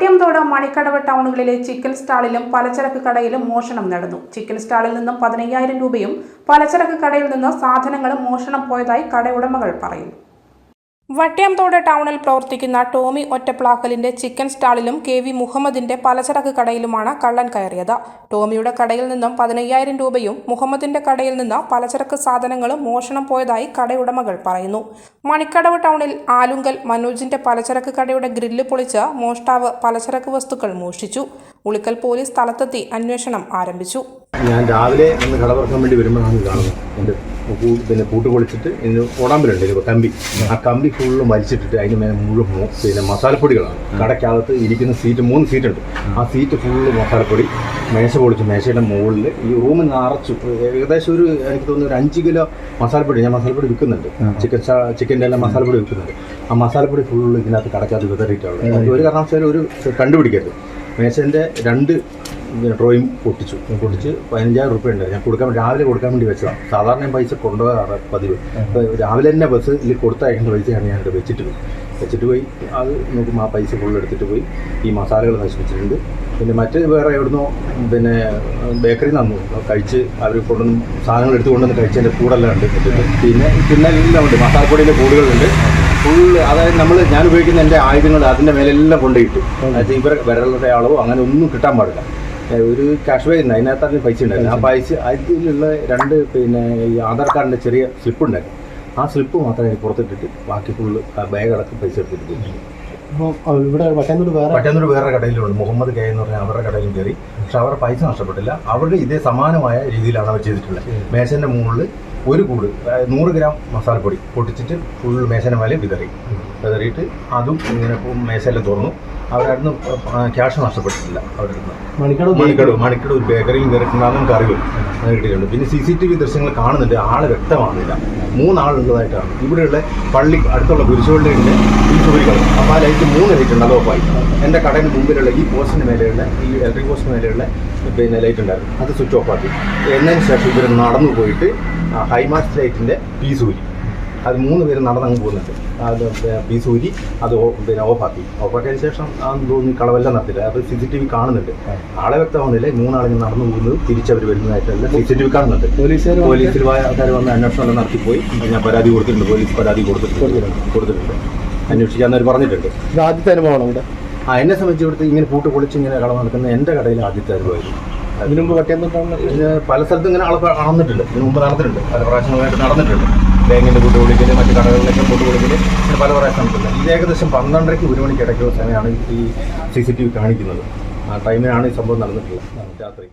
വട്ടിയംതോട് Manikkadavu ടൗണുകളിലെ chicken സ്റ്റാളിലും പലചരക്ക് കടയിലും മോഷണം നടന്നു. ചിക്കൻ സ്റ്റാളിൽ നിന്നും പതിനയ്യായിരം രൂപയും പലചരക്ക് കടയിൽ നിന്ന് സാധനങ്ങളും മോഷണം പോയതായി കടയുടമകൾ പറയുന്നു. വട്ടിയംതോട് ടൗണിൽ പ്രവർത്തിക്കുന്ന ടോമി ഒറ്റപ്ലാക്കലിന്റെ ചിക്കൻ സ്റ്റാളിലും കെ വി മുഹമ്മദിന്റെ പലചരക്ക് കടയിലുമാണ് കള്ളൻ കയറിയത്. ടോമിയുടെ കടയിൽ നിന്നും പതിനയ്യായിരം രൂപയും മുഹമ്മദിന്റെ കടയിൽ നിന്ന് പലചരക്ക് സാധനങ്ങളും മോഷണം പോയതായി കടയുടമകൾ പറയുന്നു. മണിക്കടവ് ടൗണിൽ ആലുങ്കൽ മനോജിന്റെ പലചരക്ക് കടയുടെ ഗ്രില്ല് പൊളിച്ച് മോഷ്ടാവ് പലചരക്ക് വസ്തുക്കൾ മോഷ്ടിച്ചു. ഉളിക്കൽ പോലീസ് സ്ഥലത്തെത്തി അന്വേഷണം ആരംഭിച്ചു. ഞാൻ രാവിലെ ഒന്ന് കടവർക്കാൻ വേണ്ടി വരുമ്പോഴാണ് കാണുന്നത്. എന്റെ പിന്നെ പൂട്ട് പൊളിച്ചിട്ട് ഇതിന് ഓടാമ്പലുണ്ട് ഇതിപ്പോൾ കമ്പി. ആ കമ്പി ഫുള്ള് വലിച്ചിട്ടിട്ട് അതിന് മേലെ മുഴുവൻ പിന്നെ മസാലപ്പൊടികളാണ്. കടയ്ക്കകത്ത് ഇരിക്കുന്ന സീറ്റ് മൂന്ന് സീറ്റുണ്ട്. ആ സീറ്റ് ഫുള്ള് മസാലപ്പൊടി മേശ പൊളിച്ചു മേശയുടെ മുകളിൽ ഈ റൂമിൽ നിറച്ചു ഏകദേശം ഒരു എനിക്ക് തോന്നുന്നു ഒരു അഞ്ച് കിലോ മസാലപ്പൊടി ഞാൻ മസാലപ്പൊടി വിൽക്കുന്നുണ്ട്. ചിക്കൻ ചിക്കന്റെ എല്ലാം മസാലപ്പൊടി വിൽക്കുന്നുണ്ട്. ആ മസാലപ്പൊടി ഫുള്ള് ഇതിനകത്ത് കടയ്ക്കകത്ത് വിതറിയിട്ടുള്ളത് ഒരു കാരണവശാലും ഒരു കണ്ടുപിടിക്കരുത്. മേശന്റെ രണ്ട് ഇങ്ങനെ ഡ്രോയിങ് പൊട്ടിച്ചു. പൊട്ടിച്ച് പതിനഞ്ചായിരം റുപ്യ ഉണ്ട് ഞാൻ കൊടുക്കാൻ രാവിലെ കൊടുക്കാൻ വേണ്ടി വെച്ചതാണ്. സാധാരണ ഞാൻ പൈസ കൊണ്ടുപോകാറ് പതിവ്. രാവിലെ തന്നെ ബസ്സിൽ കൊടുത്തയക്കേണ്ട പൈസയാണ് ഞാൻ ഞാനിവിടെ വെച്ചിട്ട് പോയി. വെച്ചിട്ട് പോയി അത് നോക്കും ആ പൈസ ഫുള്ള് എടുത്തിട്ട് പോയി. ഈ മസാലകൾ നശിപ്പിച്ചിട്ടുണ്ട്. പിന്നെ മറ്റേ വേറെ എവിടുന്നോ പിന്നെ ബേക്കറി നന്നു കഴിച്ച് അവർ കൊണ്ടുവന്ന് സാധനങ്ങൾ എടുത്ത് കൊണ്ടുവന്ന് കഴിച്ചതിന്റെ കൂടെല്ലാം ഉണ്ട്. പിന്നെ പിന്നെ എല്ലാം ഉണ്ട്. മസാലപ്പൊടിയിലെ കൂടുകളുണ്ട്. ഫുള്ള് അതായത് നമ്മൾ ഞാൻ ഉപയോഗിക്കുന്ന എന്റെ ആയുധങ്ങൾ അതിന്റെ മേലെല്ലാം കൊണ്ടുപോയിട്ടു. അതായത് ഇവരെ വിരളുടെ അളവോ അങ്ങനെ ഒന്നും കിട്ടാൻ പാടില്ല. ഒരു ക്യാഷ് ബാഗ് ഉണ്ട്. അതിനകത്ത് അതിന് പൈസ ഉണ്ടായിരുന്നു. ആ പൈസ അതിലുള്ള രണ്ട് പിന്നെ ഈ ആധാർ കാർഡിന്റെ ചെറിയ സ്ലിപ്പ് ഉണ്ടായിരുന്നു. ആ സ്ലിപ്പ് മാത്രമേ എനിക്ക് പുറത്തിട്ടിട്ട് ബാക്കി ഫുള്ള് ബാഗ് അടക്കം പൈസ എടുത്തിട്ട് അപ്പോൾ ഇവിടെ വട്ടന്നൂർ വേറെ പട്ടന്നൂർ വേറെ കടയിലുണ്ട്. മുഹമ്മദ് കെ എന്ന് പറഞ്ഞാൽ അവരുടെ കടയിലും കയറി. പക്ഷെ അവരുടെ പൈസ നഷ്ടപ്പെട്ടില്ല. അവരുടെ ഇതേ സമാനമായ രീതിയിലാണ് അവർ ചെയ്തിട്ടുള്ളത്. മേശന്റെ മുകളിൽ ഒരു കൂട് നൂറ് ഗ്രാം മസാലപ്പൊടി പൊട്ടിച്ചിട്ട് ഫുൾ മേശന്റെ മേലെ വിതറി. വിതറിയിട്ട് അതും ഇങ്ങനെ മേശയെല്ലാം തുറന്നു. അവരായിരുന്നു ക്യാഷ് നഷ്ടപ്പെട്ടിട്ടില്ല അവരുടെ മണിക്കടവ് മണിക്കടവ് ഒരു ബേക്കറിയും കയറിയിട്ടുണ്ടാകും നമുക്ക് അറിവ് കിട്ടിയിട്ടുണ്ട് പിന്നെ സി സി ടി വി ദൃശ്യങ്ങൾ കാണുന്നുണ്ട്. ആൾ വ്യക്തമാകുന്നില്ല. മൂന്നാളുള്ളതായിട്ടാണ്. ഇവിടെയുള്ള പള്ളി അടുത്തുള്ള കുരിശുപള്ളിയുടെ ഈ ചുവരികൾ അപ്പോൾ ആ ലൈറ്റ് മൂന്ന് ലൈറ്റ് ഉണ്ട്. അത് ഓഫായി. എന്റെ കടയുടെ മുമ്പിലുള്ള ഈ പോസ്റ്റിന് മേലെയുള്ള ഈ ഇലക്ട്രിക് പോസ്റ്റിന് മേലെയുള്ള പിന്നെ ലൈറ്റ് ഉണ്ടായിരുന്നു. അത് സ്വിച്ച് ഓഫ് ആക്കി. എന്നതിന് ശേഷം ഇവർ നടന്നു പോയിട്ട് ഹൈമാസ്റ്റ് ലൈറ്റിന്റെ പീസ് ഊരി അത് മൂന്ന് പേര് നടന്നങ്ങ് പോകുന്നുണ്ട്. അത് പീസ് ഊരി അത് പിന്നെ ഓഫാക്കി. ഓഫാക്കിയതിന് ശേഷം തോന്നി കളവെല്ലാം നടത്തില്ല അത് സി സി ടി വി കാണുന്നുണ്ട് ആളെ വ്യക്തമാവുന്നില്ല. മൂന്നാളിങ്ങനെ നടന്നു പോകുന്നത് തിരിച്ചവർ വരുന്നതായിട്ടല്ല സി സി ടി വി കാണുന്നുണ്ട് പോലീസുകാർ പോലീസിൽ ആൾക്കാർ വന്ന് അന്വേഷണം എല്ലാം നടത്തിപ്പോയി ഞാൻ പരാതി കൊടുത്തിട്ടുണ്ട്. പോലീസ് പരാതി കൊടുത്തിട്ടുണ്ട്. കൊടുത്തിട്ടുണ്ട്. അന്വേഷിക്കാന്നവർ പറഞ്ഞിട്ടുണ്ട്. ഇത് ആദ്യത്തെ അനുഭവമാണ് ഇവിടെ? ആ എന്നെ സംബന്ധിച്ചിടത്ത് ഇങ്ങനെ പൂട്ട് പൊളിച്ച് ഇങ്ങനെ കളവ് നടക്കുന്ന എന്റെ കടയിൽ ആദ്യത്തെ അനുഭവമായിരുന്നു. ഇതിനു മുമ്പ് വട്ടന്നൂർ പല സ്ഥലത്തും ഇങ്ങനെ ആളെ നടന്നിട്ടുണ്ട് ഇതിന് മുമ്പ് നടന്നിട്ടുണ്ട്. പല പ്രാവശ്യങ്ങളായിട്ട് നടന്നിട്ടുണ്ട്. ബാങ്കിന്റെ കൂട്ട് വിളിക്കൽ മറ്റു കടകളിലൊക്കെ കൂട്ട് വിളിക്കൽ പിന്നെ പല പ്രാവശ്യം നടന്നിട്ടുണ്ട്. ഇത് ഏകദേശം പന്ത്രണ്ടരയ്ക്ക് ഒരു മണിക്ക് ഇടയ്ക്കുള്ള സമയമാണ് ഈ സി സി ടി വി കാണിക്കുന്നത്. ആ ടൈമിലാണ് ഈ സംഭവം നടന്നിട്ടുള്ളത്. രാത്രി.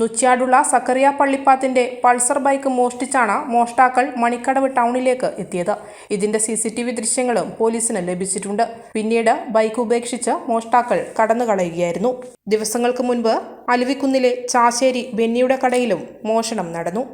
നുച്ചാടുള്ള സക്കറിയ പള്ളിപ്പാത്തിന്റെ പൾസർ ബൈക്ക് മോഷ്ടിച്ചാണ് മോഷ്ടാക്കൾ മണിക്കടവ് ടൗണിലേക്ക് എത്തിയത്. ഇതിന്റെ സി സി ടി വി ദൃശ്യങ്ങളും പോലീസിന് ലഭിച്ചിട്ടുണ്ട്. പിന്നീട് ബൈക്ക് ഉപേക്ഷിച്ച് മോഷ്ടാക്കൾ കടന്നുകളയുകയായിരുന്നു. ദിവസങ്ങൾക്ക് മുൻപ് അലുവിക്കുന്നിലെ ചാശ്ശേരി ബെന്നിയുടെ കടയിലും മോഷണം നടന്നു.